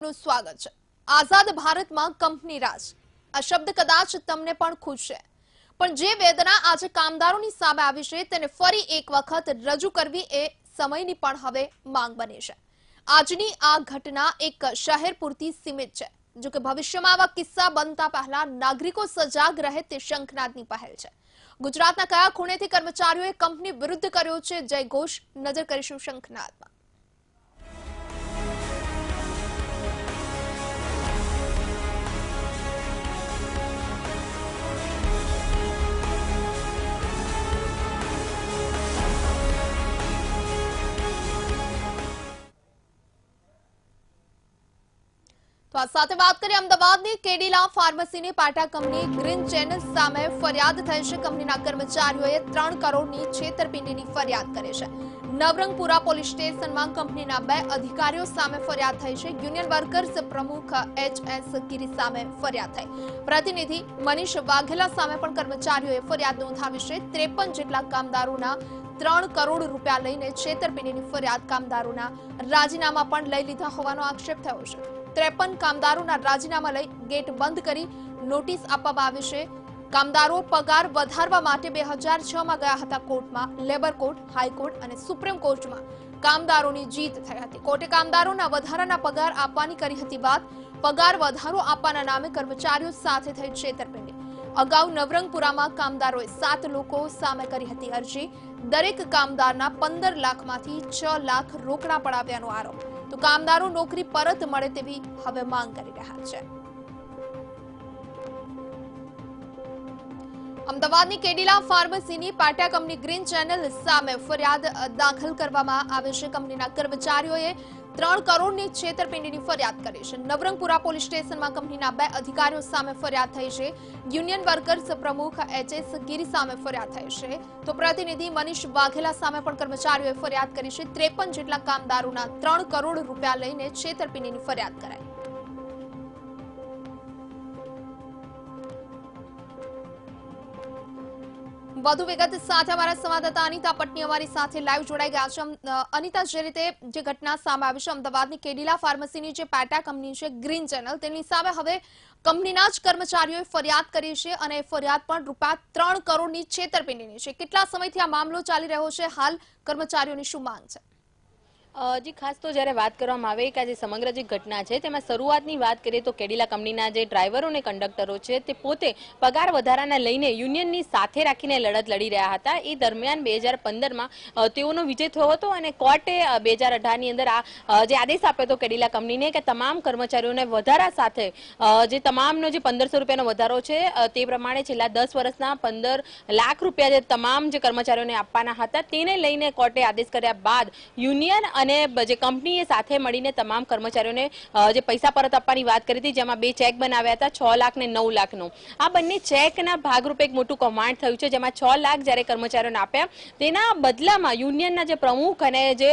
સ્વાગત છે. આઝાદ ભારતમાં કંપની રાજ. આ શબ્દ કદાચ તમને પણ ખુશશે પણ જે વેદના આજે કામદારોની સામે આવી છે, તેને ફરી એક વખત રજૂ કરવી એ સમયની પણ હવે માંગ બની છે. આજની આ ઘટના એક શહેર પૂરતી સીમિત છે, જો કે ભવિષ્યમાં આવા કિસ્સા બનતા પહેલા નાગરિકો સજાગ રહે તે શંખનાદની પહેલ છે. ગુજરાતના કયા ખૂણેથી કર્મચારીઓએ કંપની વિરુદ્ધ કર્યો છે, જય ઘોષ. નજર કરીશું શંખનાદમાં. સાથે વાત કરીએ અમદાવાદની. કેડીલા ફાર્મસીની પાટા કંપની ગ્રીન ચેનલ સામે ફરિયાદ થઈ છે. કંપનીના કર્મચારીઓએ ત્રણ કરોડની છેતરપિંડીની ફરિયાદ કરી છે. નવરંગપુરા પોલીસ સ્ટેશનમાં કંપનીના બે અધિકારીઓ સામે ફરિયાદ થઈ છે. યુનિયન વર્કર્સ પ્રમુખ એચ એસ ગિરી સામે ફરિયાદ થઈ. પ્રતિનિધિ મનીષ વાઘેલા સામે પણ કર્મચારીઓએ ફરિયાદ નોંધાવી છે. ત્રેપન જેટલા કામદારોના ત્રણ કરોડ રૂપિયા લઈને છેતરપિંડીની ફરિયાદ કામદારોના રાજીનામા પણ લઈ લીધા હોવાનો આક્ષેપ થયો છે. ત્રેપન કામદારોના રાજીનામા લઈ ગેટ બંધ કરી નોટિસ આપવામાં આવી છે. કામદારો પગાર વધારવા માટે બે હજાર છ માં ગયા હતા કોર્ટમાં, લેબર કોર્ટ, હાઈકોર્ટ અને સુપ્રીમ કોર્ટમાં કામદારોની જીત થઈ હતી. કોર્ટે કામદારોના વધારાના પગાર આપવાની કરી હતી વાત. પગાર વધારો આપવાના નામે કર્મચારીઓ સાથે થઈ છેતરપિંડી. અગાઉ નવરંગપુરામાં કામદારોએ સાત લોકો સામે કરી હતી અરજી. દરેક કામદારના પંદર લાખમાંથી છ લાખ રોકડા પડાવ્યાનો આરોપ. તો કામદારો નોકરી પરત મળે તેવી હવે માંગ કરી રહ્યા છે. અમદાવાદની કેડીલા ફાર્મસીની પાટા કંપની ગ્રીન ચેનલ સામે ફરિયાદ દાખલ કરવામાં આવે છે. કંપનીના કર્મચારીઓએ ત્રણ કરોડની છેતરપિંડીની ફરિયાદ કરી છે. નવરંગપુરા પોલીસ સ્ટેશનમાં કંપનીના બે અધિકારીઓ સામે ફરિયાદ થઈ છે. યુનિયન વર્કર્સ પ્રમુખ એચએસ ગીરી સામે ફરિયાદ થઈ છે. તો પ્રતિનિધિ મનીષ વાઘેલા સામે પણ કર્મચારીઓએ ફરિયાદ કરી છે. ત્રેપન જેટલા કામદારોના ત્રણ કરોડ રૂપિયા લઈને છેતરપિંડીની ફરિયાદ કરાઈ. વધુ વિગત સાથે અમારા સંવાદદાતા અનિતા પટની અમારી સાથે લાઈવ જોડાઈ ગયા છે. અનિતા, જે રીતે જે ઘટના સામે આવી છે, અમદાવાદની કેડીલા ફાર્મસીની જે પેટા કંપની છે ગ્રીન ચેનલ તેની સામે હવે કંપનીના જ કર્મચારીઓએ ફરિયાદ કરી છે અને ફરિયાદ પણ રૂપિયા ત્રણ કરોડની છેતરપિંડીની છે. કેટલા સમયથી આ મામલો ચાલી રહ્યો છે? હાલ કર્મચારીઓની શું માંગ છે? જી, ખાસ તો જ્યારે વાત કરવામાં આવે કે આજે સમગ્ર જે ઘટના છે, તેમાં શરૂઆતની વાત કરીએ તો કેડીલા કંપનીના જે ડ્રાઈવરો અને કંડક્ટરો છે, તે પોતે પગાર વધારાના લઈને યુનિયનની સાથે રાખીને લડત લડી રહ્યા હતા. એ દરમિયાન બે હજાર પંદરમાં તેઓનો વિજય થયો હતો અને કોર્ટે બે હજાર અઢારની અંદર આ જે આદેશ આપ્યો હતો કેડીલા કંપનીને કે તમામ કર્મચારીઓને વધારા સાથે જે તમામનો જે પંદરસો રૂપિયાનો વધારો છે તે પ્રમાણે છેલ્લા દસ વર્ષના પંદર લાખ રૂપિયા જે તમામ જે કર્મચારીઓને આપવાના હતા, તેને લઈને કોર્ટે આદેશ કર્યા બાદ યુનિયન અને જે કંપનીએ સાથે મળીને તમામ કર્મચારીઓને જે પૈસા પરત આપવાની વાત કરી હતી, જેમાં બે ચેક બનાવ્યા હતા, છ લાખ ને નવ લાખનો. આ બંને ચેકના ભાગરૂપે એક મોટું કૌભાંડ થયું છે, જેમાં છ લાખ જ્યારે કર્મચારીઓને આપ્યા, તેના બદલામાં યુનિયનના જે પ્રમુખ અને જે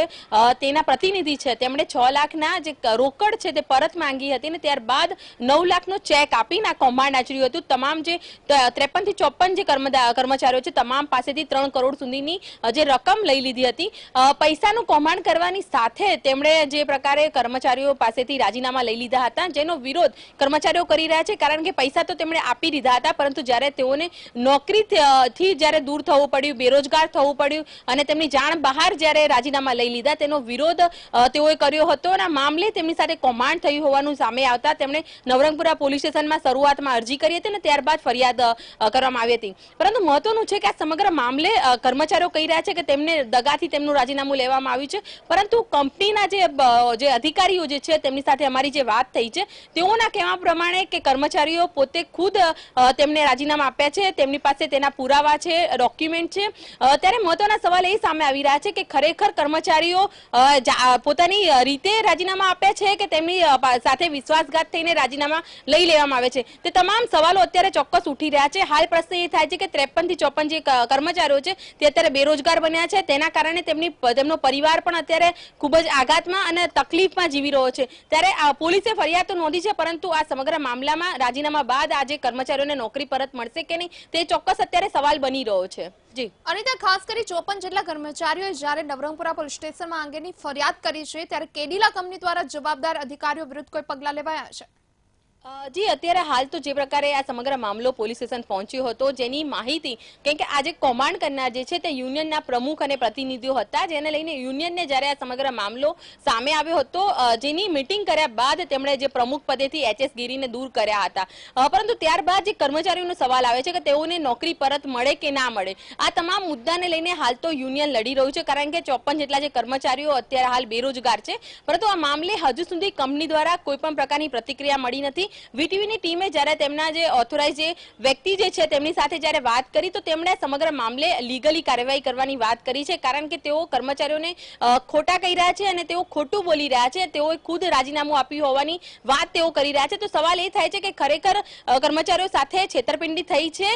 તેના પ્રતિનિધિ છે, તેમણે છ લાખના જે રોકડ છે તે પરત માંગી હતી અને ત્યારબાદ નવ લાખનો ચેક આપીને આ કૌભાંડ આચર્યું હતું. તમામ જે ત્રેપનથી ચોપન જે કર્મચારીઓ છે, તમામ પાસેથી ત્રણ કરોડ સુધીની જે રકમ લઈ લીધી હતી. પૈસાનું કૌભાંડ કરવાની સાથે તેમણે જે પ્રકારે કર્મચારીઓ પાસેથી રાજીનામા લઈ લીધા હતા, જેનો વિરોધ કર્મચારીઓ કરી રહ્યા છે, કારણ કે પૈસા તો તેમણે આપી દીધા હતા, પરંતુ જ્યારે તેઓને નોકરી થી જ્યારે દૂર થવું પડ્યું, બેરોજગાર થવું પડ્યું અને તેમની જાણ બહાર જ્યારે રાજીનામા લઈ લીધા, તેનો વિરોધ તેઓએ કર્યો હતો અને મામલે તેમની સાથે કૌભાંડ થયું હોવાનું સામે આવતા તેમણે નવરંગપુરા પોલીસ સ્ટેશનમાં શરૂઆતમાં અરજી કરી હતી અને ત્યારબાદ ફરિયાદ કરવામાં આવી હતી. પરંતુ મહત્વનું છે કે આ સમગ્ર મામલે કર્મચારીઓ કહી રહ્યા છે કે તેમને દગાથી તેમનું રાજીનામું લેવામાં આવ્યું છે, પરંતુ કંપનીના જે અધિકારીઓ જે છે, તેમની સાથે અમારી જે વાત થઈ છે, તેઓના કહેવા પ્રમાણે કે કર્મચારીઓ પોતે ખુદ તેમને રાજીનામા આપ્યા છે, તેમની પાસે તેના પુરાવા છે, ડોક્યુમેન્ટ છે. ત્યારે મહત્વના સવાલ એ સામે આવી રહ્યા છે કે ખરેખર કર્મચારીઓ પોતાની રીતે રાજીનામા આપ્યા છે કે તેમની સાથે વિશ્વાસઘાત થઈને રાજીનામા લઈ લેવામાં આવે છે? તે તમામ સવાલો અત્યારે ચોક્કસ ઉઠી રહ્યા છે. હાલ પ્રશ્ન એ થાય છે કે ત્રેપનથી ચોપન જે કર્મચારીઓ છે, તે અત્યારે બેરોજગાર બન્યા છે. તેના કારણે તેમની, તેમનો પરિવાર પણ અત્યારે ખૂબ જ આઘાતમાં અને તકલીફમાં જીવી રહ્યો છે. ત્યારે પોલીસે ફરિયાદ તો નોંધી છે, પરંતુ આ સમગ્ર મામલામાં રાજીનામા બાદ આજે કર્મચારીઓને નોકરી પરત મળશે કે નહીં, તે ચોક્કસ અત્યારે સવાલ બની રહ્યો છે. જી. અનિતા, ખાસ કરી ચોપન જેટલા કર્મચારીઓએ જ્યારે નવરંગપુરા પોલીસ સ્ટેશનમાં અંગેની ફરિયાદ કરી છે, ત્યારે કેડીલા કંપની દ્વારા જવાબદાર અધિકારીઓ વિરુદ્ધ કોઈ પગલાં લેવાયા છે. જી, અત્યારે હાલ તો જે પ્રકારે આ સમગ્ર મામલો પોલીસ સ્ટેશન પહોંચ્યો હતો, જેની માહિતી, કેમ કે આજે કૌભાંડ કરનાર જે છે તે યુનિયનના પ્રમુખ અને પ્રતિનિધિઓ હતા, જેને લઈને યુનિયનને જ્યારે આ સમગ્ર મામલો સામે આવ્યો હતો જેની મિટિંગ કર્યા બાદ તેમણે જે પ્રમુખ પદેથી એચએસ ગીરીને દૂર કર્યા હતા. પરંતુ ત્યારબાદ જે કર્મચારીઓનો સવાલ આવે છે કે તેઓને નોકરી પરત મળે કે ના મળે, આ તમામ મુદ્દાને લઈને હાલ તો યુનિયન લડી રહ્યું છે, કારણ કે ચોપન જેટલા જે કર્મચારીઓ અત્યારે હાલ બેરોજગાર છે. પરંતુ આ મામલે હજુ સુધી કંપની દ્વારા કોઈ પણ પ્રકારની પ્રતિક્રિયા મળી નથી. વીટીવીની ટીમે જ્યારે તેમના જે ઓથોરાઇઝ જે વ્યક્તિ જે છે તેમની સાથે જ્યારે વાત કરી, તો તેમણે સમગ્ર મામલે લીગલી કાર્યવાહી કરવાની વાત કરી છે. કારણ કે તેઓ કર્મચારીઓને ખોટા કહી રહ્યા છે અને તેઓ ખોટું બોલી રહ્યા છે. તેઓએ ખુદ રાજીનામું આપ્યું હોવાની વાત તેઓ કરી રહ્યા છે. તો સવાલ એ થાય છે કે ખરેખર કર્મચારીઓ સાથે છેતરપિંડી થઈ છે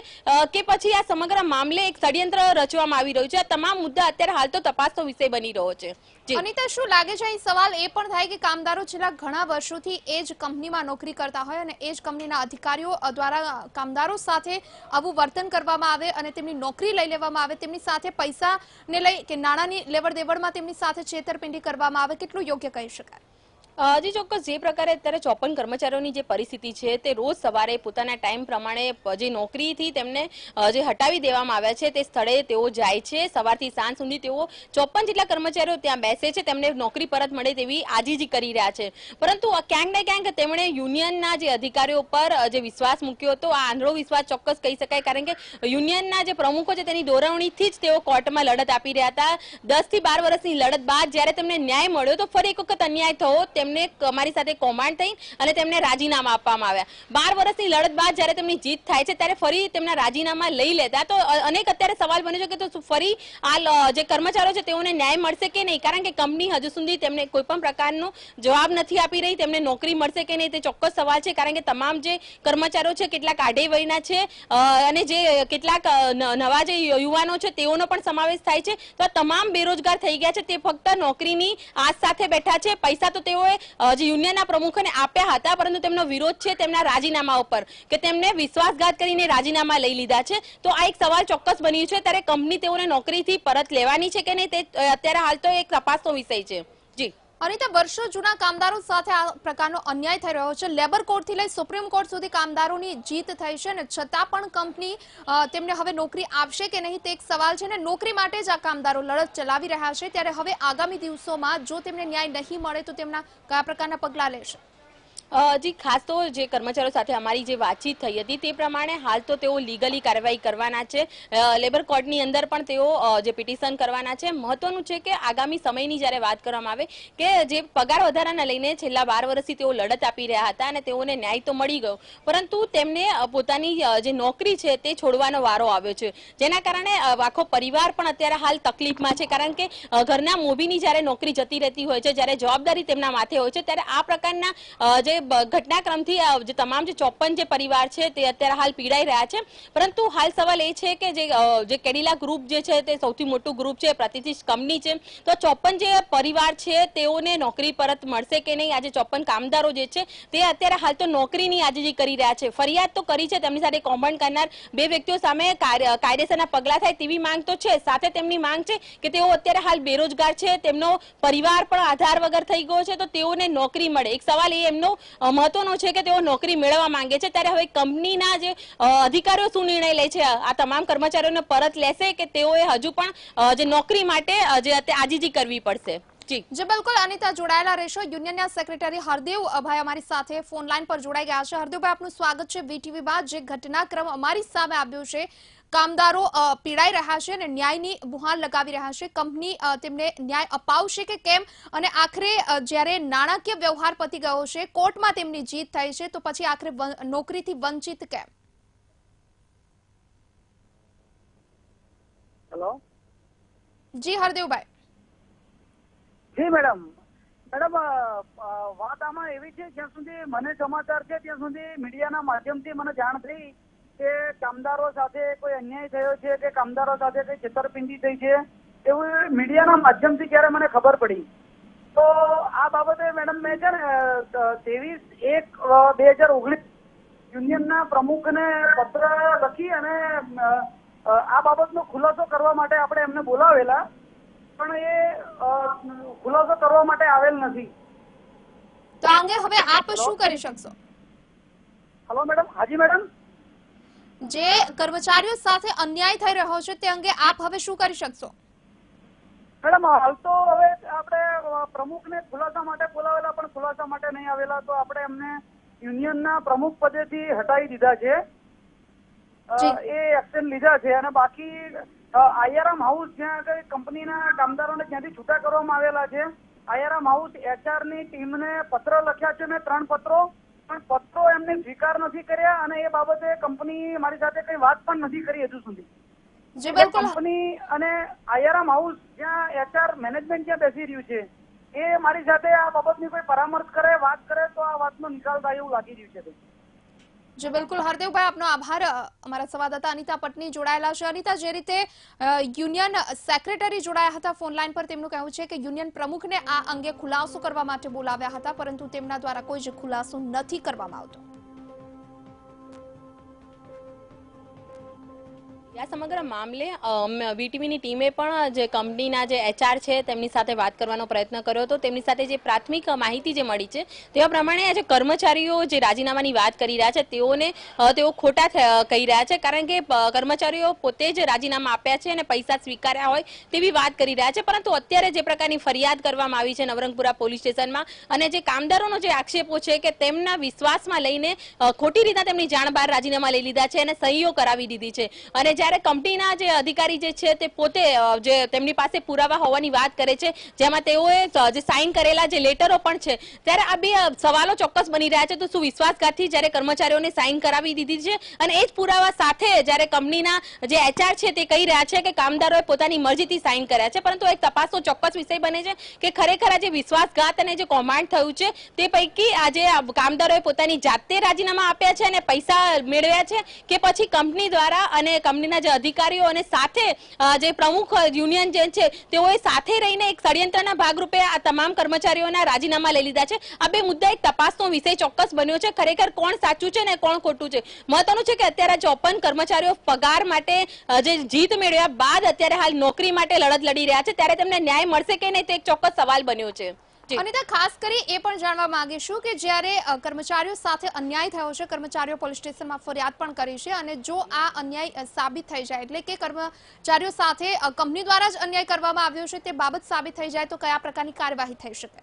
કે પછી આ સમગ્ર મામલે એક ષડયંત્ર રચવામાં આવી રહ્યું છે? આ તમામ મુદ્દા અત્યારે હાલ તો તપાસનો વિષય બની રહ્યો છે. અનિતા, શું લાગે છે? અહીં સવાલ એ પણ થાય કે કામદારો છેલ્લા ઘણા વર્ષોથી એ જ કંપનીમાં નોકરી કરતા હોય અને એ જ કંપનીના અધિકારીઓ દ્વારા કામદારો સાથે આવું વર્તન કરવામાં આવે અને તેમની નોકરી લઈ લેવામાં આવે, તેમની સાથે પૈસાને લઈ કે નાણાંની લેવડ દેવડમાં તેમની સાથે છેતરપિંડી કરવામાં આવે, કેટલું યોગ્ય કહી શકાય? જી ચોક્કસ જે પ્રકારે અત્યારે ચોપન કર્મચારીઓની જે પરિસ્થિતિ છે, તે રોજ સવારે પોતાના ટાઈમ પ્રમાણે જે નોકરીથી તેમને જે હટાવી દેવામાં આવ્યા છે, તે સ્થળે તેઓ જાય છે. સવારથી સાંજ સુધી તેઓ ચોપન જેટલા કર્મચારીઓ ત્યાં બેસે છે, તેમને નોકરી પરત મળે તેવી આજીજી કરી રહ્યા છે. પરંતુ ક્યાંક ને ક્યાંક તેમણે યુનિયનના જે અધિકારીઓ પર જે વિશ્વાસ મૂક્યો હતો, આ આંધળો વિશ્વાસ ચોક્કસ કહી શકાય, કારણ કે યુનિયનના જે પ્રમુખો છે, તેની દોરવણીથી જ તેઓ કોર્ટમાં લડત આપી રહ્યા હતા. દસથી બાર વર્ષની લડત બાદ જ્યારે તેમને ન્યાય મળ્યો, તો ફરી એક વખત અન્યાય થયો. તેમને અમારી સાથે કૌભાંડ થઈ અને તેમને રાજીનામા આપવામાં આવ્યા. બાર વર્ષની લડત બાદ જ્યારે તેમની જીત થાય છે, ત્યારે ફરી તેમના રાજીનામા લઈ લેતા. તો અનેક અત્યારે સવાલ બન્યો છે કે તો ફરી આ જે કર્મચારીઓ છે, તેઓને ન્યાય મળશે કે નહીં? કારણ કે કંપની હજુ સુધી તેમને કોઈ પણ પ્રકારનો જવાબ નથી આપી રહી. તેમને નોકરી મળશે કે નહીં તે ચોક્કસ સવાલ છે. કારણ કે તમામ જે કર્મચારીઓ છે, કેટલાક આઢે વયના છે અને જે કેટલાક નવા જે યુવાનો છે, તેઓનો પણ સમાવેશ થાય છે. તો તમામ બેરોજગાર થઈ ગયા છે. તે ફક્ત નોકરીની આશ સાથે બેઠા છે. પૈસા તો તેઓએ જે યુનિયનના પ્રમુખોને આપ્યા હતા, પરંતુ તેમનો વિરોધ છે તેમના રાજીનામા ઉપર, કે તેમને વિશ્વાસઘાત કરીને રાજીનામા લઈ લીધા છે. તો આ એક સવાલ ચોક્કસ બન્યું છે, ત્યારે કંપની તેઓને નોકરીથી પરત લેવાની છે કે નહીં તે અત્યારે હાલ તો એક તપાસનો વિષય છે. અનિતા વર્ષો જૂના કામદારો સાથે આ પ્રકારનો અન્યાય થઈ રહ્યો છે. લેબર કોર્ટથી લઈ સુપ્રીમ કોર્ટ સુધી કામદારોની જીત થઈ છે ને છતાં પણ કંપની તેમને હવે નોકરી આપશે કે નહીં તે એક સવાલ છે ને નોકરી માટે જ આ કામદારો લડત ચલાવી રહ્યા છે. ત્યારે હવે આગામી દિવસોમાં જો તેમને ન્યાય નહીં મળે તો તેમના કયા પ્રકારના પગલાં લેશે? જી, ખાસ તો જે કર્મચારીઓ સાથે અમારી જે વાતચીત થઈ હતી તે પ્રમાણે હાલ તો તેઓ લીગલી કાર્યવાહી કરવાના છે. લેબર કોર્ટની અંદર પણ તેઓ જે પિટિશન કરવાના છે. મહત્વનું છે કે આગામી સમયની જ્યારે વાત કરવામાં આવે કે જે પગાર વધારાના લઈને છેલ્લા બાર વર્ષથી તેઓ લડત આપી રહ્યા હતા અને તેઓને ન્યાય તો મળી ગયો. પરંતુ તેમને પોતાની જે નોકરી છે તે છોડવાનો વારો આવ્યો છે. જેના કારણે આખો પરિવાર પણ અત્યારે હાલ તકલીફમાં છે. કારણ કે ઘરના મોભીની જ્યારે નોકરી જતી રહેતી હોય છે, જ્યારે જવાબદારી તેમના માથે હોય છે, ત્યારે આ પ્રકારના જે ઘટનાક્રમથી જે તમામ જે ચોપન જે પરિવાર છે તે અત્યારે હાલ પીડાઈ રહ્યા છે. પરંતુ હાલ સવાલ એ છે કે જે કેડીલા ગ્રુપ જે છે તે સૌથી મોટું ગ્રુપ છે પ્રતિષ્ઠિત કંપની છે. તો ચોપન જે પરિવાર છે તેઓને નોકરી પરત મળશે કે નહીં? આજે ચોપન કામદારો જે છે તે અત્યારે હાલ તો નોકરીની આજે જે કરી રહ્યા છે. ફરિયાદ તો કરી છે તેમની સાથે કૌભાંડ કરનાર બે વ્યક્તિઓ સામે કાયદેસરના પગલાં થાય તેવી માંગ તો છે. સાથે તેમની માંગ છે કે તેઓ અત્યારે હાલ બેરોજગાર છે, તેમનો પરિવાર પણ આધાર વગર થઈ ગયો છે, તો તેઓને નોકરી મળે. એક સવાલ એ એમનો મહત્વનો છે કે તેઓ નોકરી મેળવવા માંગે છે. ત્યારે હવે કંપનીના જે અધિકારીઓ શું નિર્ણય લે છે? આ તમામ કર્મચારીઓને પરત લેશે કે તેઓએ હજુ પણ જે નોકરી માટે જે આજીજી કરવી પડશે? જી. બિલકુલ અનિતા, જોડાયેલા રહેશો. યુનિયનના સેક્રેટરી હરદેવ અભાઈ અમારી સાથે ફોન લાઈન પર જોડાઈ ગયા છે. હરદેવભાઈ, આપનું સ્વાગત છે. વીટીવી બાદ જે ઘટનાક્રમ અમારી સામે આવ્યો છે કામદારો પીડાઈ રહ્યા છે અને ન્યાયની બુહાર લગાવી રહ્યા છે. કંપની તેમને ન્યાય અપાવશે કે કેમ? અને આખરે જ્યારે નાણાકીય વ્યવહાર પતી ગયો છે કોર્ટમાં તેમની જીત થઈ છે તો પછી આખરે નોકરીથી વંચિત કેમ? હેલો? જી હરદેવભાઈ. જી મેડમ. મેડમ વાત આમાં એવી છે જ્યાં સુધી મને સમાચાર છે ત્યાં સુધી મીડિયાના માધ્યમથી મને જાણ થઈ. કે કામદારો સાથે કોઈ અન્યાય થયો છે કે કામદારો સાથે કોઈ છેતરપિંડી થઈ છે એવું મીડિયાના માધ્યમથી ક્યારે મને ખબર પડી? તો આ બાબતે મેડમ મેં છે ને ત્રેવીસ એક બે હજાર ઓગણીસ યુનિયનના પ્રમુખને પત્ર લખી અને આ બાબતનો ખુલાસો કરવા માટે આપણે એમને બોલાવેલા પણ એ ખુલાસો કરવા માટે આવેલ નથી. તો આ અંગે હવે આપ શું કરી શકશો? Hello madam? હાજી મેડમ? જે કર્મચારીઓ સાથે અન્યાય થઈ રહ્યો છે તે અંગે આપ હવે શું કરી શકશો? મેડમ હાલ તો હવે આપણે પ્રમુખને ખુલાસા માટે બોલાવેલા પણ ખુલાસા માટે નહીં આવેલા તો આપણે એમને યુનિયનના પ્રમુખ પદેથી હટાવી દીધા છે. એ એક્શન લીધા છે અને બાકી આયારામ હાઉસ જ્યાં આગળ કંપનીના કામદારોને જ્યાંથી છૂટા કરવામાં આવેલા છે. આયારામ હાઉસ એચઆરની ટીમને પત્ર લખ્યા છે મેં ત્રણ પત્રો. પણ પત્રો એમને સ્વીકાર નથી કર્યા અને એ બાબતે કંપની મારી સાથે કઈ વાત પણ નથી કરી હજુ સુધી. કંપની અને આયારામ હાઉસ જ્યાં એચઆર મેનેજમેન્ટ જ્યાં બેસી રહ્યું છે એ મારી સાથે આ બાબતની કોઈ પરામર્શ કરે વાત કરે તો આ વાતનો નિકાલ થાય એવું લાગી રહ્યું છે. જી, બિલકુલ. હરદેવભાઈ, આપનો આભાર. અમારા સંવાદદાતા અનિતા પટની જોડાયેલા છે. અનિતા, જે રીતે યુનિયન સેક્રેટરી જોડાયા હતા ફોન લાઈન પર, તેમનું કહેવું છે કે યુનિયન પ્રમુખને આ અંગે ખુલાસો કરવા માટે બોલાવ્યા હતા, પરંતુ તેમના દ્વારા કોઈ જ ખુલાસો નથી કરવામાં આવતો. આ સમગ્ર મામલે વીટીવીની ટીમે પણ જે કંપનીના જે એચઆર છે, તેમની સાથે વાત કરવાનો પ્રયત્ન કર્યો હતો. તેમની સાથે જે પ્રાથમિક માહિતી જે મળી છે, તેવા પ્રમાણે આ જે કર્મચારીઓ જે રાજીનામાની વાત કરી રહ્યા છે, તેઓને તેઓ ખોટા કહી રહ્યા છે. કારણ કે કર્મચારીઓ પોતે જ રાજીનામા આપ્યા છે અને પૈસા સ્વીકાર્યા હોય તેવી વાત કરી રહ્યા છે. પરંતુ અત્યારે જે પ્રકારની ફરિયાદ કરવામાં આવી છે નવરંગપુરા પોલીસ સ્ટેશનમાં અને જે કામદારોનો જે આક્ષેપો છે કે તેમના વિશ્વાસમાં લઈને ખોટી રીતના તેમની જાણ બહાર રાજીનામા લઈ લીધા છે અને સહીઓ કરાવી દીધી છે. અને જ્યારે કંપનીના જે અધિકારી જે છે તે પોતે જે તેમની પાસે પુરાવા હોવાની વાત કરે છે, જેમાં તેઓએ જે સાઇન કરેલા જે લેટરો પણ છે, ત્યારે આ બે સવાલો ચોક્કસ બની રહ્યા છે. તો શું વિશ્વાસઘાતથી જ્યારે કર્મચારીઓને સાઇન કરાવી દીધી છે અને એ જ પુરાવા સાથે જ્યારે કંપનીના જે એચઆર છે તે કહી રહ્યા છે કે કામદારોએ પોતાની મરજીથી સાઇન કર્યા છે. પરંતુ એક તપાસનો ચોક્કસ વિષય બને છે કે ખરેખર આ જે વિશ્વાસઘાત અને જે કૌભાંડ થયું છે તે પૈકી આજે કામદારોએ પોતાની જાતે રાજીનામા આપ્યા છે અને પૈસા મેળવ્યા છે કે પછી કંપની દ્વારા અને કંપનીના જે અધિકારીઓ અને સાથે જે પ્રમુખ યુનિયન જે છે, તેઓએ સાથે રહીને એક ષડયંત્રના ભાગરૂપે આ તમામ કર્મચારીઓના રાજીનામા લઈ લીધા છે. આ બે મુદ્દા એક તપાસનો વિષય ચોક્કસ બન્યો છે. ખરેખર કોણ સાચું છે ને કોણ ખોટું છે? મહત્વનું છે કે અત્યારે ચોપન કર્મચારીઓ પગાર માટે જે જીત મેળવ્યા બાદ અત્યારે હાલ નોકરી માટે લડત લડી રહ્યા છે. ત્યારે તેમને ન્યાય મળશે કે નહીં તે એક ચોક્કસ સવાલ બન્યો છે. અનિતા, ખાસ કરી એ પણ જાણવા માંગીશું કે જ્યારે કર્મચારીઓ સાથે અન્યાય થયો છે, કર્મચારીઓ પોલીસ સ્ટેશનમાં ફરિયાદ પણ કરી છે અને જો આ અન્યાય સાબિત થઈ જાય એટલે કે કર્મચારીઓ સાથે કંપની દ્વારા જ અન્યાય કરવામાં આવ્યો છે તે બાબત સાબિત થઈ જાય તો કયા પ્રકારની કાર્યવાહી થઈ શકે?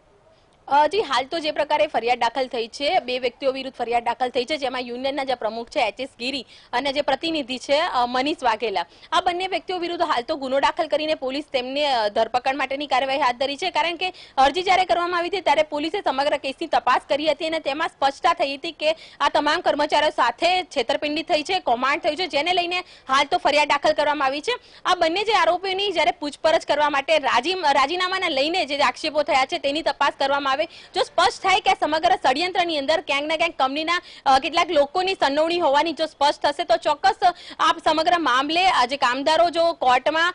જી, હાલ તો જે પ્રકારે ફરિયાદ દાખલ થઈ છે, બે વ્યક્તિઓ વિરુદ્ધ ફરિયાદ દાખલ થઈ છે, જેમાં યુનિયનના જે પ્રમુખ છે, એચ એસ ગીરી અને જે પ્રતિનિધિ છે મનીષ વાઘેલા. આ બંને વ્યક્તિઓ વિરુદ્ધ હાલ તો ગુનો દાખલ કરીને પોલીસ તેમને ધરપકડ માટેની કાર્યવાહી હાથ ધરી છે. કારણ કે અરજી જ્યારે કરવામાં આવી હતી, ત્યારે પોલીસે સમગ્ર કેસની તપાસ કરી હતી અને તેમાં સ્પષ્ટતા થઈ હતી કે આ તમામ કર્મચારીઓ સાથે છેતરપિંડી થઈ છે કૌમાંડ થયું છે, જેને લઈને હાલ તો ફરિયાદ દાખલ કરવામાં આવી છે. આ બંને જે આરોપીઓની જ્યારે પૂછપરછ કરવા માટે રાજી રાજીનામાને લઈને જે આક્ષેપો થયા છે, તેની તપાસ કરવામાં જો સ્પષ્ટ થાય કે સમગ્ર ષડયંત્રની અંદર ક્યાંક ને ક્યાંક કંપનીના કેટલાક લોકોની સંડોવણી હોવાની જો સ્પષ્ટ થશે, તો ચોક્કસ આ સમગ્ર મામલે આજે કામદારો જો કોર્ટમાં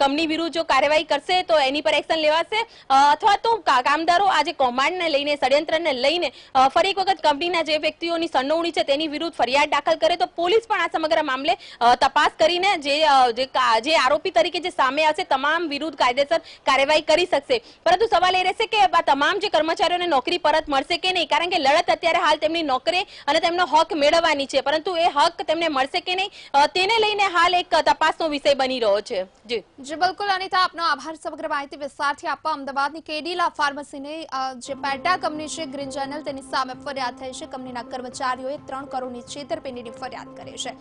કંપની વિરુદ્ધ જો કાર્યવાહી કરશે, તો એની પર એક્શન લેવાશે. અથવા તો કામદારો આજે કૌભાંડને લઈને, ષડયંત્રને લઈને ફરી એક વખત કંપનીના જે વ્યક્તિઓની સંડોવણી છે તેની વિરુદ્ધ ફરિયાદ દાખલ કરે, તો પોલીસ પણ આ સમગ્ર મામલે તપાસ કરીને જે જે આરોપી તરીકે જે સામે આવશે, તમામ વિરુદ્ધ કાયદેસર કાર્યવાહી કરી શકશે. પરંતુ સવાલ એ રહેશે કે આ તમામ જે કર્મચારીઓને નોકરી પરત મળશે કે નહીં? કારણ કે લડત અત્યારે હાલ તેમની નોકરી અને તેમનો હક મેળવવાની છે. પરંતુ એ હક તેમને મળશે કે નહીં? તેને લઈને હાલ એક તપાસનો વિષય બની રહ્યો છે. જી. જી, બિલકુલ અનિતા, આપનો આભાર. સમગ્ર માહિતી વિસ્તારથી આપવા અમદાવાદની કેડીલા ફાર્મસીની જે પેટા કંપની છે, ગ્રીન ચેનલ તેની સામે ફરિયાદ થઈ છે. કંપનીના કર્મચારીઓએ ત્રણ કરોડની છેતરપિંડીની ફરિયાદ કરી છે.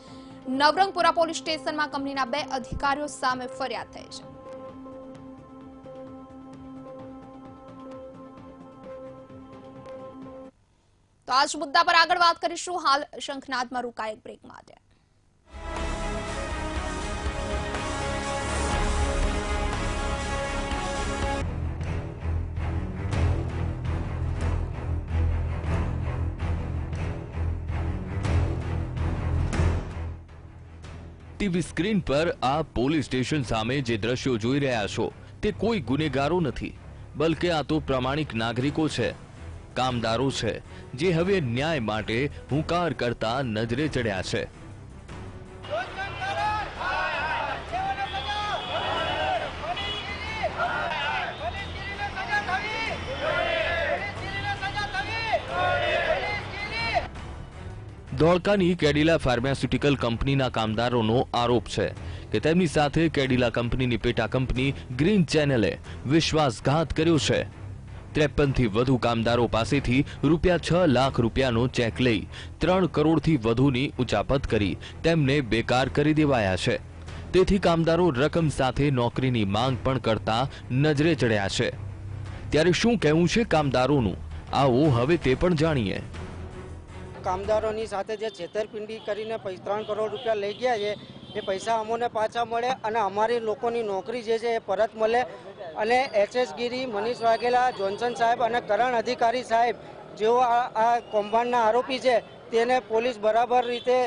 નવરંગપુરા પોલીસ સ્ટેશનમાં કંપનીના બે અધિકારીઓ સામે ફરિયાદ થઈ છે. તો આ જ મુદ્દા પર આગળ વાત કરીશું. હાલ શંખનાદમાં રોકાય એક બ્રેક માટે. ટીવી સ્ક્રીન પર આ પોલીસ સ્ટેશન સામે જે દ્રશ્યો જોઈ રહ્યા છો, તે કોઈ ગુનેગારો નથી, બલકે આ તો પ્રામાણિક નાગરિકો છે. કામદારો છે, જે હવે ન્યાય માટે હુંકાર કરતા નજરે ચડ્યા છે. ધોળકાની કેડિલા ફાર્માસ્યુટિકલ કંપનીના કામદારોનો આરોપ છે કે તેમની સાથે કેડિલા કંપનીની પેટા કંપની ગ્રીન ચેનલે વિશ્વાસઘાત કર્યો છે. ત્રેપનથી વધુ કામદારો પાસેથી રૂપિયા છ લાખ રૂપિયાનો ચેક લઈ ત્રણ કરોડથી વધુની ઉચાપત કરી તેમને બેકાર કરી દેવાયા છે. તેથી કામદારો રકમ સાથે નોકરીની માંગ પણ કરતા નજરે ચડ્યા છે. ત્યારે શું કહેવું છે કામદારોનું? આવો હવે તે પણ જાણીએ. કામદારોની સાથે જે છેતરપિંડી કરીને ત્રણ કરોડ રૂપિયા લઈ ગયા છે, એ પૈસા અમોને પાછા મળે અને અમારી લોકોની નોકરી જે છે એ પરત મળે અને એચએસ ગીરી, મનીષ વાઘેલા, જોન્સન સાહેબ અને કરણ અધિકારી સાહેબ જેઓ આ કૌભાંડના આરોપી છે, તેને પોલીસ બરાબર રીતે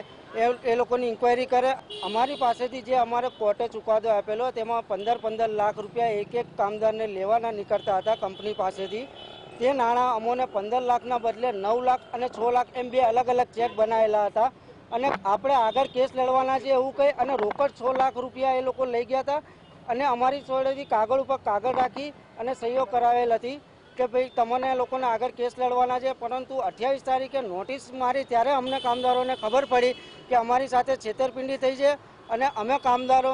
એ લોકોની ઇન્કવાયરી કરે. અમારી પાસેથી જે અમારે કોર્ટે ચુકાદો આપેલો, તેમાં પંદર પંદર લાખ રૂપિયા એક એક કામદારને લેવાના નીકળતા હતા કંપની પાસેથી. તે નાણાં અમોને પંદર લાખના બદલે નવ લાખ અને છ લાખ એમ બે અલગ અલગ ચેક બનાવેલા હતા. અને આપણે આગળ કેસ લડવાના છે એવું કહી અને રોકડ છ લાખ રૂપિયા એ લોકો લઈ ગયા હતા. અને અમારી જોડેથી કાગળ ઉપર કાગળ રાખી અને સહીઓ કરાવેલ હતી કે ભાઈ તમને લોકોને આગળ કેસ લડવાના છે, પરંતુ અઠ્યાવીસ તારીખે નોટિસ મારી ત્યારે અમને કામદારોને ખબર પડી કે અમારી સાથે છેતરપિંડી થઈ છે અને અમે કામદારો,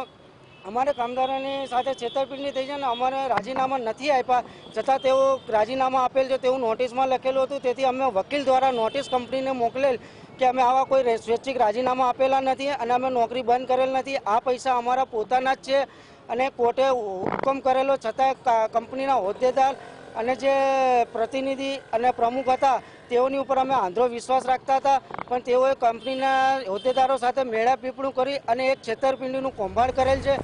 અમારે કામદારોની સાથે છેતરપિંડી થઈ છે અને અમારે રાજીનામા નથી આપ્યા. છતાં તેઓ રાજીનામા આપેલ છે તેવું નોટિસમાં લખેલું હતું. તેથી અમે વકીલ દ્વારા નોટિસ કંપનીને મોકલેલ કે અમે આવા કોઈ સ્વૈચ્છિક રાજીનામા આપેલા નથી અને અમે નોકરી બંધ કરેલ નથી. આ પૈસા અમારા પોતાના જ છે. અને કોર્ટે હુકમ કરેલો છતાં કંપનીના હોદ્દેદાર અને જે પ્રતિનિધિ અને પ્રમુખ હતા, તેઓની ઉપર અમે આંધ્રો વિશ્વાસ રાખતા હતા. પણ તેઓએ કંપનીના હોદ્દેદારો સાથે મેળા પીપણું કરી અને એક છેતરપિંડીનું કૌભાંડ કરેલ છે.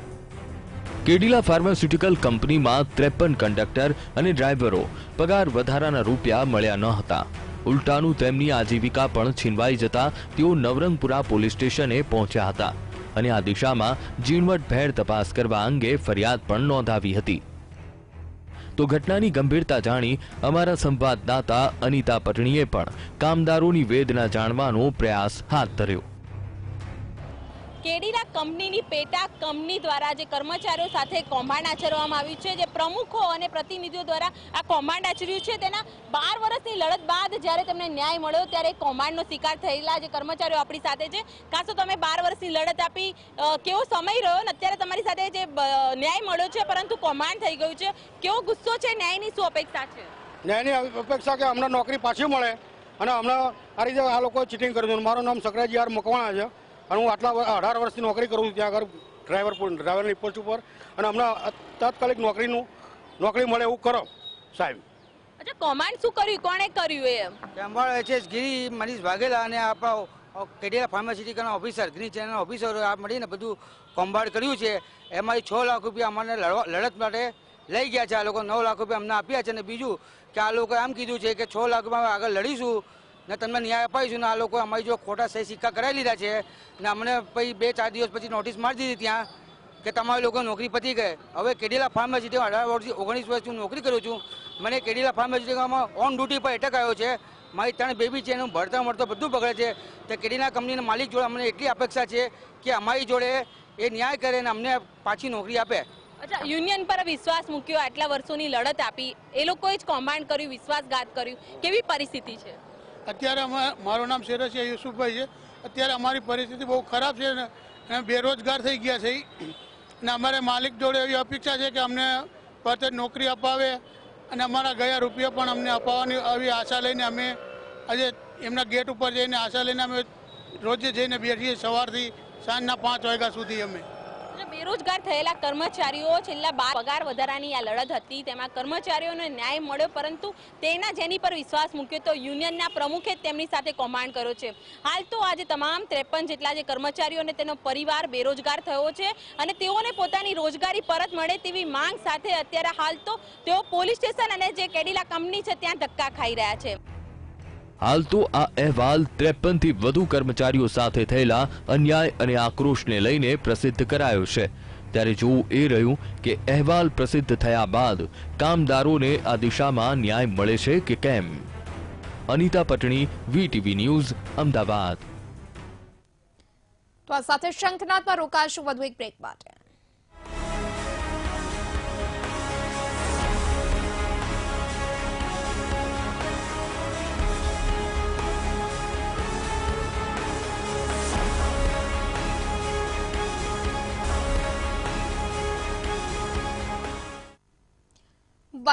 કેડિલા ફાર્માસ્યુટિકલ કંપનીમાં ત્રેપન કંડક્ટર અને ડ્રાઈવરો પગાર વધારાના રૂપિયા મળ્યા ન હતા. ઉલટાનું તેમની આજીવિકા પણ છીનવાઈ જતા તેઓ નવરંગપુરા પોલીસ સ્ટેશને પહોંચ્યા હતા. અને આ દિશામાં ઝીણવટભેર તપાસ કરવા અંગે ફરિયાદ પણ નોંધાવી હતી. તો ઘટનાની ગંભીરતા જાણી અમારા સંવાદદાતા અનિતા પટણીએ પણ કામદારોની વેદના જાણવાનો પ્રયાસ હાથ ધર્યો. કેડીના કંપનીની પેટા કંપની દ્વારા જે કર્મચારીઓ સાથે કૌભાંડ આચરવામાં આવ્યું છે, જે પ્રમુખો અને પ્રતિનિધિઓ દ્વારા આ કૌભાંડ આચર્યું છે. તેના બાર વર્ષની લડત બાદ જ્યારે તેમને ન્યાય મળ્યો, ત્યારે કૌભાંડનો શિકાર થયેલા જે કર્મચારીઓ આપણી સાથે છે. કાં તો તમે બાર વર્ષની લડત આપી કેવો સમય રહ્યો ને અત્યારે તમારી સાથે જે ન્યાય મળ્યો છે, પરંતુ કૌભાંડ થઈ ગયું છે. કેવો ગુસ્સો છે, ન્યાયની શું અપેક્ષા છે? ન્યાયની અપેક્ષા કે અમને નોકરી પાછી મળે અને હમણાં આ રીતે આ લોકો ચીટિંગ કર્યું મારું નામ સકરાજી આર મકવાણા છે. અને હું આટલા અઢાર વર્ષથી નોકરી કરું છું ત્યાં આગળ ડ્રાઈવર ડ્રાઈવરની પોસ્ટ ઉપર. અને અમને તાત્કાલિક નોકરીનું નોકરી મળે એવું કરો સાહેબ. અચ્છા કોમાન્ડ શું કર્યું? કોણે કર્યું એમ ચેમ્બર એચએસ ગીરી મનીષ વાઘેલા અને આપણા કેડિયા ફાર્માસ્યુટિકલના ઓફિસર ગ્રીન ચેનલના ઓફિસરો આ મળીને બધું કૌભાંડ કર્યું છે. એમાંથી છ લાખ રૂપિયા અમને લડવા લડત માટે લઈ ગયા છે. આ લોકો નવ લાખ રૂપિયા અમને આપ્યા છે. અને બીજું કે આ લોકો આમ કીધું છે કે છ લાખ રૂપિયા આગળ લડીશું. ને તમને ન્યાય અપાવીશું ને આ લોકો અમારી જો ખોટા સહી સિક્કા કરાવી લીધા છે ને અમને પછી બે ચાર દિવસ પછી નોટિસ મારી દીધી ત્યાં કે તમારા લોકો નોકરી પતી ગઈ. હવે કેડીલા ફાર્માસિટીમાં અઢાર વર્ષથી ઓગણીસ વર્ષથી નોકરી કરું છું. મને કેડીલા ફાર્માસિટીમાં ઓન ડ્યુટી પર એટેક આવ્યો છે. મારી ત્રણ બેબી છે, એનું ભણતર મળતો બધું બગડે છે. તો કેડીલા કંપનીના માલિક જોડે અમને એટલી અપેક્ષા છે કે અમારી જોડે એ ન્યાય કરે ને અમને પાછી નોકરી આપે. અચ્છા યુનિયન પર વિશ્વાસ મૂક્યો, આટલા વર્ષોની લડત આપી. એ લોકોએ જ કૌભાંડ કર્યું, વિશ્વાસઘાત કર્યું. કેવી પરિસ્થિતિ છે? અત્યારે અમે, મારું નામ શેરસિયા યુસુફભાઈ છે અત્યારે અમારી પરિસ્થિતિ બહુ ખરાબ છે ને અને બેરોજગાર થઈ ગયા છે. ને અમારે માલિક જોડે એવી અપેક્ષા છે કે અમને પરત નોકરી અપાવે અને અમારા ગયા રૂપિયા પણ અમને અપાવવાની આવી આશા લઈને અમે આજે એમના ગેટ ઉપર જઈને આશા લઈને અમે રોજે જઈને બેસીએ સવારથી સાંજના પાંચ વાગ્યા સુધી અમે બેરોજગાર થયેલા કર્મચારીઓ છેલ્લા બાર પગાર વધારાની આ લડત હતી, તેમાં કર્મચારીઓને ન્યાય મળ્યો, પરંતુ તેના જેની પર વિશ્વાસ મૂક્યો તો યુનિયનના પ્રમુખે તેમની સાથે કૌભાંડ કર્યો છે. હાલ તો આજે તમામ ત્રેપન જેટલા જે કર્મચારીઓ અને તેનો પરિવાર બેરોજગાર થયો છે અને તેઓને પોતાની રોજગારી પરત મળે તેવી માંગ સાથે અત્યારે હાલ તો તેઓ પોલીસ સ્ટેશન અને જે કેડિલા કંપની છે, ત્યાં ધક્કા ખાઈ રહ્યા છે. હાલ તો આ અહેવાલ ત્રેપનથી વધુ કર્મચારીઓ સાથે થયેલા અન્યાય અને આક્રોશને લઈને પ્રસિદ્ધ કરાયો છે. ત્યારે જોવું એ રહ્યું કે અહેવાલ પ્રસિદ્ધ થયા બાદ કામદારોને આ દિશામાં ન્યાય મળે છે કે કેમ? Anita Patni, VTV news, Ahmedabad. તો આ સાથે શંખનાથમાં રોકાશું વધુ એક બ્રેક માટે.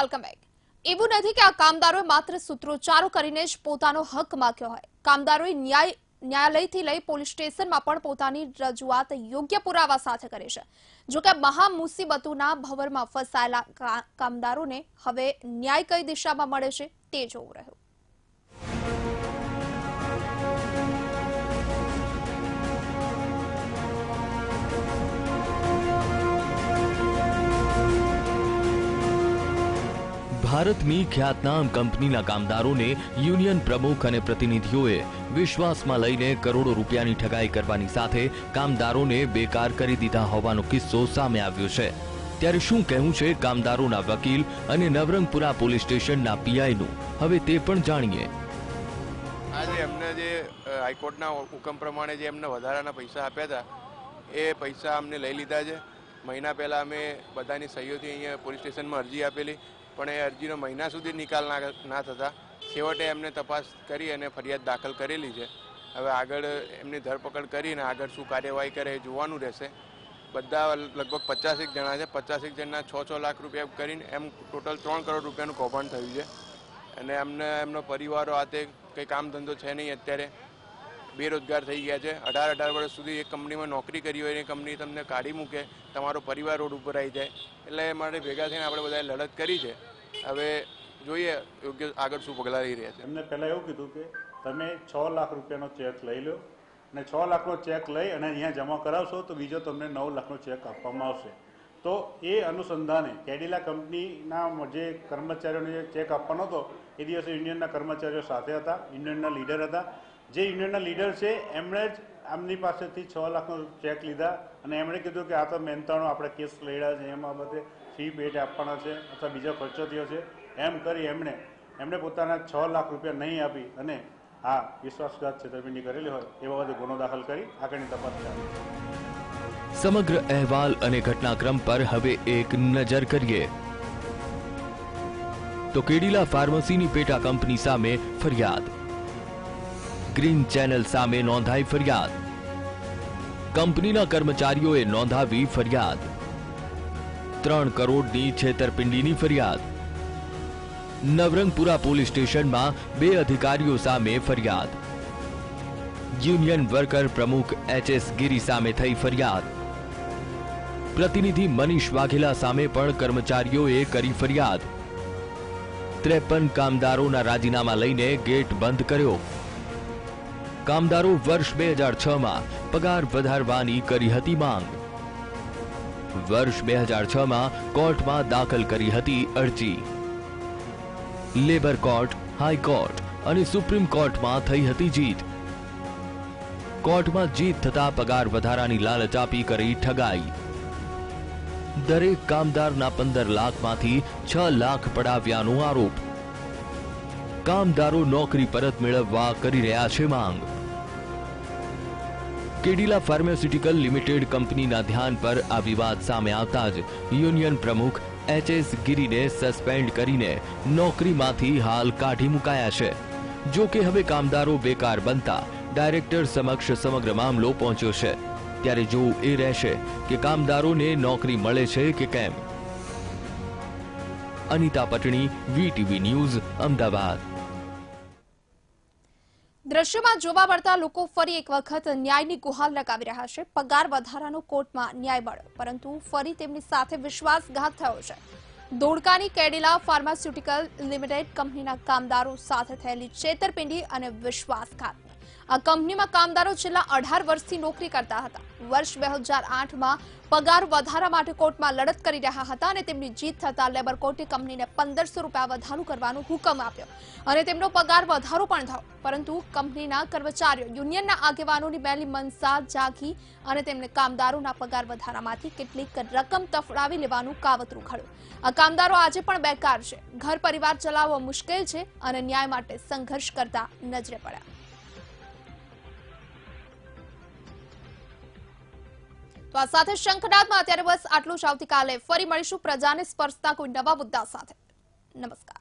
વેલકમ બેક એવું નથી કે આ કામદારોએ માત્ર સૂત્રોચ્ચારો કરીને જ પોતાનો હક માગ્યો હોય. કામદારોએ ન્યાય ન્યાયાલયથી લઈ પોલીસ સ્ટેશનમાં પણ પોતાની રજૂઆત યોગ્ય પુરાવા સાથે કરી છે. જોકે મહા મુસીબતોના ભવરમાં ફસાયેલા કામદારોને હવે ન્યાય કઈ દિશામાં મળે છે તે જોવું રહ્યું. ભારતની ખ્યાતનામ કંપનીના કામદારોને યુનિયન પ્રમુખ અને પ્રતિનિધિઓએ વિશ્વાસમાં લઈને કરોડો રૂપિયાની ઠગાઈ કરવાની સાથે કામદારોને બેકાર કરી દીધા હોવાનો કિસ્સો સામે આવ્યો છે. ત્યારે શું કહેવું છે કામદારોના વકીલ અને નવરંગપુરા પોલીસ સ્ટેશનના પીઆઈનું? હવે તે પણ જાણીએ. આજે એમને જે હાઈકોર્ટના હુકમ પ્રમાણે જે એમને વધારાના પૈસા આપ્યા હતા, એ પૈસા અમને લઈ લીધા છે. મહિના પહેલાં અમે બધાની સહીઓથી અહીંયા પોલીસ સ્ટેશનમાં અરજી આપેલી. પણ એ અરજીનો મહિના સુધી નિકાલ ના થતા. છેવટે એમને તપાસ કરી અને ફરિયાદ દાખલ કરેલી છે. હવે આગળ એમની ધરપકડ કરીને આગળ શું કાર્યવાહી કરે એ જોવાનું રહેશે. બધા લગભગ પચાસેક જણા છે. પચાસેક જણના છ છ લાખ રૂપિયા કરીને એમ ટોટલ ત્રણ કરોડ રૂપિયાનું કૌભાંડ થયું છે. અને એમને એમનો પરિવારો હાથે કંઈ કામ ધંધો છે નહીં અત્યારે. બેરોજગાર થઈ ગયા છે. અઢાર અઢાર વર્ષ સુધી એક કંપનીમાં નોકરી કરી હોય એ કંપની તમને કાઢી મૂકે, તમારો પરિવાર રોડ ઉપર આવી જાય. એટલે એ માટે ભેગા થઈને આપણે બધાએ લડત કરી છે. હવે જોઈએ યોગ્ય આગળ શું પગલાં લઈ રહ્યા છે. એમને પહેલાં એવું કીધું કે તમે છ લાખ રૂપિયાનો ચેક લઈ લો અને છ લાખનો ચેક લઈ અને અહીંયા જમા કરાવશો તો બીજો તમને નવ લાખનો ચેક આપવામાં આવશે. તો એ અનુસંધાને કેડિલા કંપનીના જે કર્મચારીઓને ચેક આપવાનો હતો, એ દિવસે યુનિયનના કર્મચારીઓ સાથે હતા, યુનિયનના લીડર હતા. જે યુનિયનના લીડર છે, એમણે જ આમની પાસેથી છ લાખનો ચેક લીધા અને એમણે કીધું કે આ તો મહેનતાણો આપણે કેસ લડ્યા છે, એમ બાબતે ફી પેટ આપવાના છે અથવા બીજો ખર્ચો થયો છે. એમ કરી એમણે એમણે પોતાના છ લાખ રૂપિયા નહીં આપી અને આ વિશ્વાસઘાત છેતરપિંડી કરેલી હોય એ બાબતે ગુનો દાખલ કરી, આગળની તપાસ ચાલુ. સમગ્ર અહેવાલ અને ઘટનાક્રમ પર હવે એક નજર કરીએ. તો કેડીલા ફાર્મસીની પેટા કંપની સામે ફરિયાદ. ગ્રીન ચેનલ સામે નોંધાઈ ફરિયાદ. કંપનીના કર્મચારીઓએ નોંધાવી ફરિયાદ. ત્રણ કરોડની છેતરપિંડીની ફરિયાદ. નવરંગપુરા પોલીસ સ્ટેશનમાં બે અધિકારીઓ સામે ફરિયાદ. યુનિયન વર્કર પ્રમુખ એચ એસ ગિરી સામે થઈ ફરિયાદ. પ્રતિનિધિ મનીષ વાઘેલા સામે પણ કર્મચારીઓએ કરી ફરિયાદ. ત્રેપન કામદારોના રાજીનામા લઈને ગેટ બંધ કર્યો. કામદારો વર્ષ બે હજાર છ માં પગાર વધારવાની કરી હતી માંગ. વર્ષ બે હજાર છ માં કોર્ટમાં દાખલ કરી હતી અરજી. લેબર કોર્ટ હાઈકોર્ટ અને સુપ્રીમ કોર્ટમાં થઈ હતી જીત. કોર્ટમાં જીત થતા પગાર વધારાની લાલચ આપી કરી ઠગાઈ. દરેક કામદારના પંદર લાખમાંથી છ લાખ પડાવ્યાનો આરોપ. કામદારો નોકરી પરત મેળવવા કરી રહ્યા છે માંગ. કેડિલા ફાર્માસ્યુટિકલ લિમિટેડ કંપનીના ધ્યાન પર આ વિવાદ સામે આવતા જ યુનિયન પ્રમુખ એચ એસ ગિરીને સસ્પેન્ડ કરીને નોકરીમાંથી હાલ કાઢી મુકાયા છે. જો કે હવે કામદારો બેકાર બનતા ડાયરેક્ટર સમક્ષ સમગ્ર મામલો પહોંચ્યો છે. ત્યારે જોવું એ રહેશે કે કામદારોને નોકરી મળે છે કે કેમ? Anita Patni VTV news, Ahmedabad. દ્રશ્યમાં જોવા મળતા લોકો ફરી એક વખત ન્યાયની ગુહાર લગાવી રહ્યા છે. પગાર વધારાનો કોર્ટમાં ન્યાય મળ્યો, પરંતુ ફરી તેમની સાથે વિશ્વાસઘાત થયો છે. ધોળકાની કેડિલા ફાર્માસ્યુટિકલ લિમિટેડ કંપનીના કામદારો સાથે થયેલી છેતરપિંડી અને વિશ્વાસઘાત. આ કંપનીમાં કામદારો છેલ્લા અઢાર વર્ષથી નોકરી કરતા હતા. વર્ષ બે હજાર આઠમાં પગાર વધારા માટે કોર્ટમાં લડત કરી રહ્યા હતા અને તેમની જીત થતા લેબર કોર્ટે કંપનીને પંદરસો રૂપિયા વધારો કરવાનો હુકમ આપ્યો. અને તેમનો પગાર વધારો પણ થયો. પરંતુ કંપનીના કર્મચારીઓ, યુનિયનના આગેવાનોની પહેલી મનસા જાગી અને તેમને કામદારોના પગાર વધારામાંથી કેટલીક રકમ તફડાવી લેવાનું કાવતરું ખડ્યું આ કામદારો આજે પણ બેકાર છે. ઘર પરિવાર ચલાવવો મુશ્કેલ છે અને ન્યાય માટે સંઘર્ષ કરતા નજરે પડ્યા. તો આ સાથે શંખનાદમાં અત્યારે બસ આટલું જ. આવતીકાલે ફરી મળીશું. પ્રજાને સ્પર્શતા કોઈ નવા મુદ્દા સાથે. નમસ્કાર.